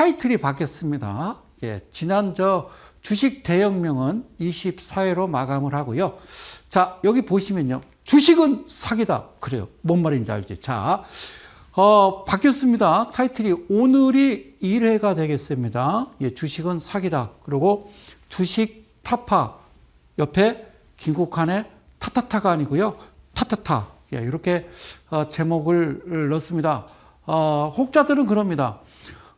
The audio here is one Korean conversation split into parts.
타이틀이 바뀌었습니다. 예, 지난 저 주식 대혁명은 24회로 마감을 하고요. 자, 여기 보시면요. 주식은 사기다. 그래요. 뭔 말인지 알지? 자, 어, 바뀌었습니다. 타이틀이 오늘이 1회가 되겠습니다. 예, 주식은 사기다. 그리고 주식 타파 옆에 김국환의 타타타가 아니고요. 타타타. 예, 이렇게 어, 제목을 넣습니다. 어, 혹자들은 그럽니다.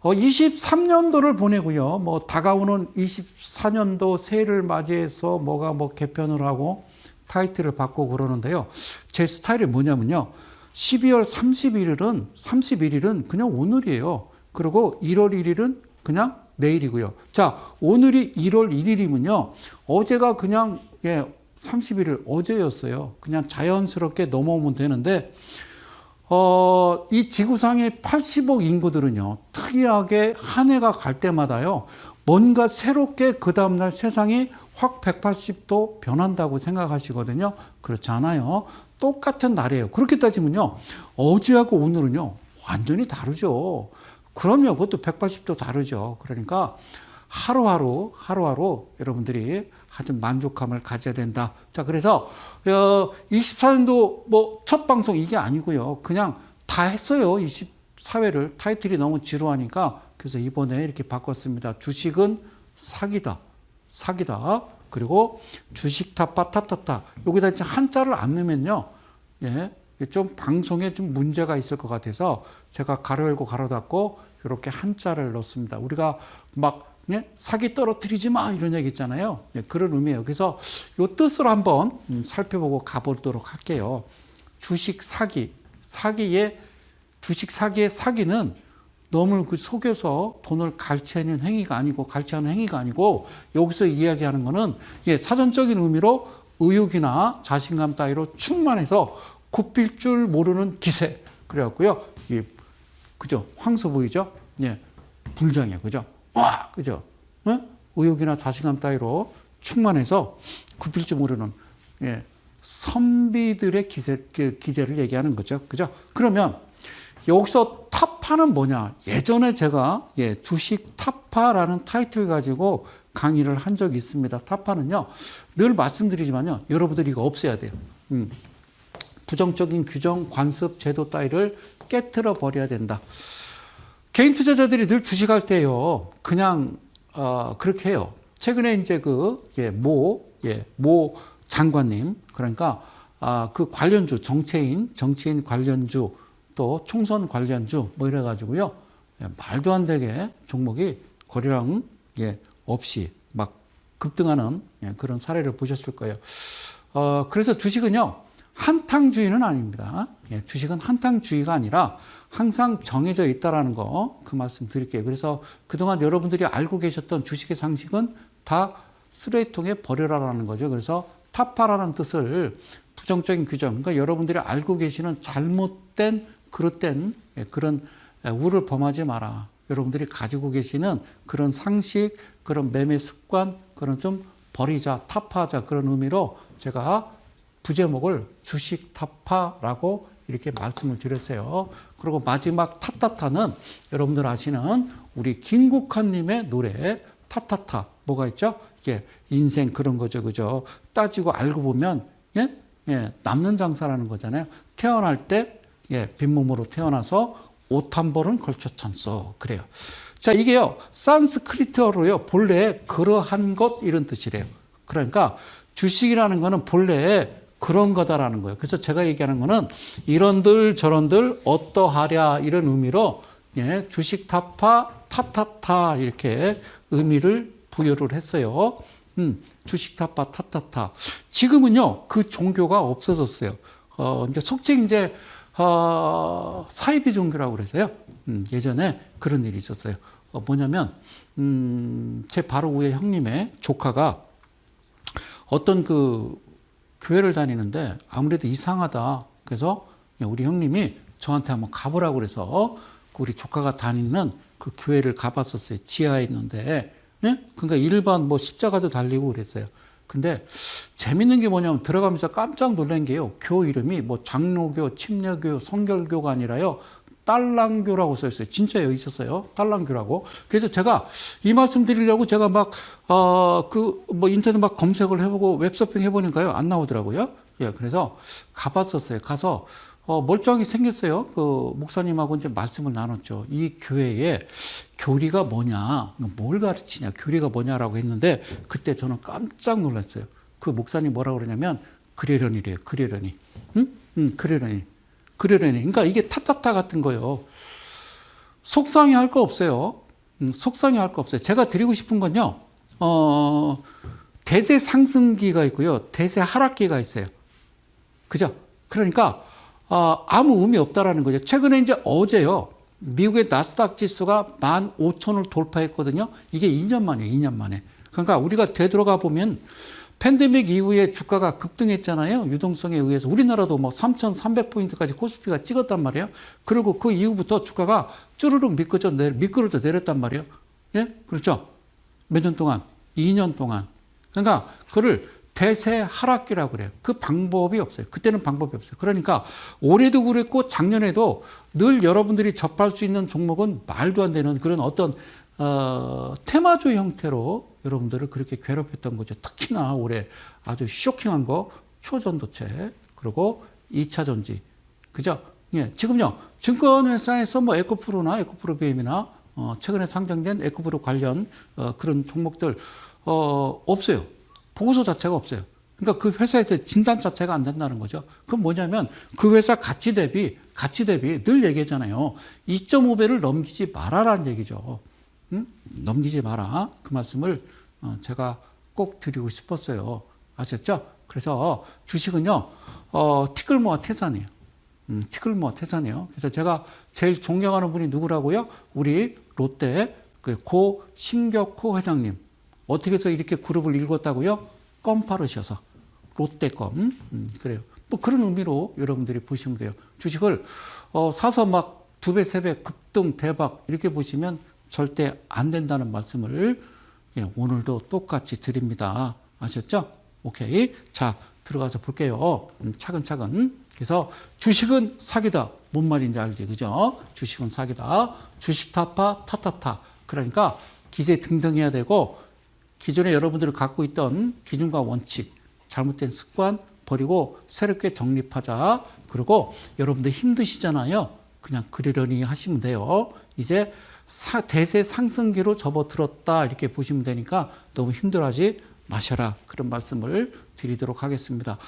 어, 23년도를 보내고요. 뭐 다가오는 24년도 새해를 맞이해서 뭐가 뭐 개편을 하고 타이틀을 바꾸고 그러는데요. 제 스타일이 뭐냐면요. 12월 31일은 31일은 그냥 오늘이에요. 그리고 1월 1일은 그냥 내일이고요. 자, 오늘이 1월 1일이면요. 어제가 그냥 예, 31일 어제였어요. 그냥 자연스럽게 넘어오면 되는데 어, 이 지구상의 80억 인구들은요, 특이하게 한 해가 갈 때마다요, 뭔가 새롭게 그 다음날 세상이 확 180도 변한다고 생각하시거든요. 그렇지 않아요. 똑같은 날이에요. 그렇게 따지면요, 어제하고 오늘은요, 완전히 다르죠. 그럼요, 그것도 180도 다르죠. 그러니까 하루하루, 하루하루 여러분들이 아주 만족감을 가져야 된다. 자, 그래서, 어, 24년도 뭐 첫 방송 이게 아니고요. 그냥 다 했어요. 24회를. 타이틀이 너무 지루하니까. 그래서 이번에 이렇게 바꿨습니다. 주식은 사기다. 사기다. 그리고 주식 타파 타타타. 여기다 이제 한자를 안 넣으면요. 예. 좀 방송에 좀 문제가 있을 것 같아서 제가 가로 열고 가로 닫고 이렇게 한자를 넣습니다. 우리가 막 예? 사기 떨어뜨리지 마 이런 얘기 있잖아요. 예, 그런 의미예요. 그래서 요 뜻을 한번 음, 살펴보고 가보도록 할게요. 주식 사기, 사기의 주식 사기의 사기는 너무 그 속여서 돈을 갈취하는 행위가 아니고 갈취하는 행위가 아니고 여기서 이야기하는 거는 예, 사전적인 의미로 의욕이나 자신감 따위로 충만해서 굽힐 줄 모르는 기세 그래갖고요. 이게 그죠? 황소 보이죠? 예, 불장이야, 그죠? 와, 그죠? 어? 의욕이나 자신감 따위로 충만해서 굽힐 줄 모르는 예, 선비들의 기세, 그 기제를 얘기하는 거죠, 그죠? 그러면 여기서 타파는 뭐냐? 예전에 제가 예, 주식 타파라는 타이틀 가지고 강의를 한 적이 있습니다. 타파는요, 늘 말씀드리지만요, 여러분들이 이거 없애야 돼요. 음. 부정적인 규정, 관습, 제도 따위를 깨트려 버려야 된다. 개인 투자자들이 늘 주식할 때요, 그냥 어, 그렇게 해요. 최근에 이제 그, 예, 모, 예, 모 장관님, 그러니까 아, 그 관련주, 정치인, 정치인 관련주, 또 총선 관련주, 뭐 이래가지고요, 예, 말도 안 되게 종목이 거리랑 예, 없이 막 급등하는 예, 그런 사례를 보셨을 거예요. 어, 그래서 주식은요, 한탕주의는 아닙니다. 예, 주식은 한탕주의가 아니라 항상 정해져 있다라는 거 그 말씀 드릴게요. 그래서 그동안 여러분들이 알고 계셨던 주식의 상식은 다 쓰레기통에 버려라라는 거죠. 그래서 타파라는 뜻을 부정적인 규정, 그러니까 여러분들이 알고 계시는 잘못된 그릇된 예, 그런 우를 범하지 마라. 여러분들이 가지고 계시는 그런 상식, 그런 매매 습관, 그런 좀 버리자, 타파하자 그런 의미로 제가 부제목을 주식 타파라고 이렇게 말씀을 드렸어요. 그리고 마지막 타타타는 여러분들 아시는 우리 김국환님의 노래 타타타 뭐가 있죠? 예, 인생 그런 거죠, 그죠? 따지고 알고 보면 예, 예, 남는 장사라는 거잖아요. 태어날 때 예, 빈몸으로 태어나서 옷 한 벌은 걸쳤잖소. 그래요. 자, 이게요, 산스크리트어로요, 본래 그러한 것 이런 뜻이래요. 그러니까 주식이라는 거는 본래 그런 거다라는 거예요. 그래서 제가 얘기하는 거는 이런들 저런들 어떠하랴 이런 의미로 예, 주식 타파 타타타 이렇게 의미를 부여를 했어요. 음, 주식 타파 타타타. 지금은요 그 종교가 없어졌어요. 어, 이제 속칭 이제 어, 사이비 종교라고 그래서요. 음, 예전에 그런 일이 있었어요. 어, 뭐냐면 음, 제 바로 위에 형님의 조카가 어떤 그 교회를 다니는데 아무래도 이상하다. 그래서 우리 형님이 저한테 한번 가보라고 그래서 그 우리 조카가 다니는 그 교회를 가봤었어요. 지하에 있는데. 예? 그러니까 일반 뭐 십자가도 달리고 그랬어요. 근데 재밌는 게 뭐냐면 들어가면서 깜짝 놀란 게요. 교 이름이 뭐 장로교, 침례교, 성결교가 아니라요. 딸랑교라고 써 있어요. 진짜 여기 있었어요. 딸랑교라고. 그래서 제가 이 말씀 드리려고 제가 막, 어, 그, 뭐 인터넷 막 검색을 해보고 웹서핑 해보니까요. 안 나오더라고요. 예, 그래서 가봤었어요. 가서, 어, 멀쩡히 생겼어요. 그 목사님하고 이제 말씀을 나눴죠. 이 교회에 교리가 뭐냐, 뭘 가르치냐, 교리가 뭐냐라고 했는데 그때 저는 깜짝 놀랐어요. 그 목사님 뭐라고 그러냐면 그러려니래요. 그러려니. 응? 응, 그러려니. 그러려니. 그러니까 이게 타타타 같은 거요. 속상해 할 거 없어요. 음, 속상해 할 거 없어요. 제가 드리고 싶은 건요. 어, 대세 상승기가 있고요. 대세 하락기가 있어요. 그죠? 그러니까 어, 아무 의미 없다라는 거죠. 최근에 이제 어제요. 미국의 나스닥 지수가 15,000을 돌파했거든요. 이게 2년 만이에요. 2년 만에. 그러니까 우리가 되돌아가 보면 팬데믹 이후에 주가가 급등했잖아요. 유동성에 의해서 우리나라도 뭐 3,300포인트까지 코스피가 찍었단 말이에요. 그리고 그 이후부터 주가가 쭈르륵 미끄러져 내 미끄러져 내렸단 말이에요. 예? 그렇죠? 몇 년 동안? 2년 동안. 그러니까 그를 대세 하락기라고 그래요. 그 방법이 없어요. 그때는 방법이 없어요. 그러니까 올해도 그랬고 작년에도 늘 여러분들이 접할 수 있는 종목은 말도 안 되는 그런 어떤 어, 테마주 형태로 여러분들을 그렇게 괴롭혔던 거죠. 특히나 올해 아주 쇼킹한 거 초전도체 그리고 2차 전지 그죠? 예, 지금요 증권회사에서 뭐 에코프로나 에코프로비엠이나 어, 최근에 상장된 에코프로 관련 어, 그런 종목들 어, 없어요. 보고서 자체가 없어요. 그러니까 그 회사에서 진단 자체가 안 된다는 거죠. 그건 뭐냐면 그 회사 가치 대비 가치 대비 늘 얘기하잖아요. 2.5배를 넘기지 말아라는 얘기죠. 응? 넘기지 마라. 그 말씀을 어, 제가 꼭 드리고 싶었어요. 아셨죠? 그래서 주식은요, 어, 티끌모아 태산이에요. 음, 티끌모아 태산이에요. 그래서 제가 제일 존경하는 분이 누구라고요? 우리 롯데 그 고 신격호 회장님. 어떻게 해서 이렇게 그룹을 읽었다고요? 껌파르셔서 롯데껌. 음, 그래요. 뭐 그런 의미로 여러분들이 보시면 돼요. 주식을 어, 사서 막 두 배, 세 배 급등 대박 이렇게 보시면 절대 안 된다는 말씀을 예, 오늘도 똑같이 드립니다. 아셨죠? 오케이. 자, 들어가서 볼게요. 음, 차근차근. 그래서 주식은 사기다. 뭔 말인지 알지? 그죠? 주식은 사기다. 주식 타파, 타타타. 그러니까 기재 등등 해야 되고 기존에 여러분들이 갖고 있던 기준과 원칙, 잘못된 습관 버리고 새롭게 정립하자. 그리고 여러분들 힘드시잖아요. 그냥 그러려니 하시면 돼요. 이제 사, 대세 상승기로 접어들었다 이렇게 보시면 되니까 너무 힘들어하지 마셔라 그런 말씀을 드리도록 하겠습니다.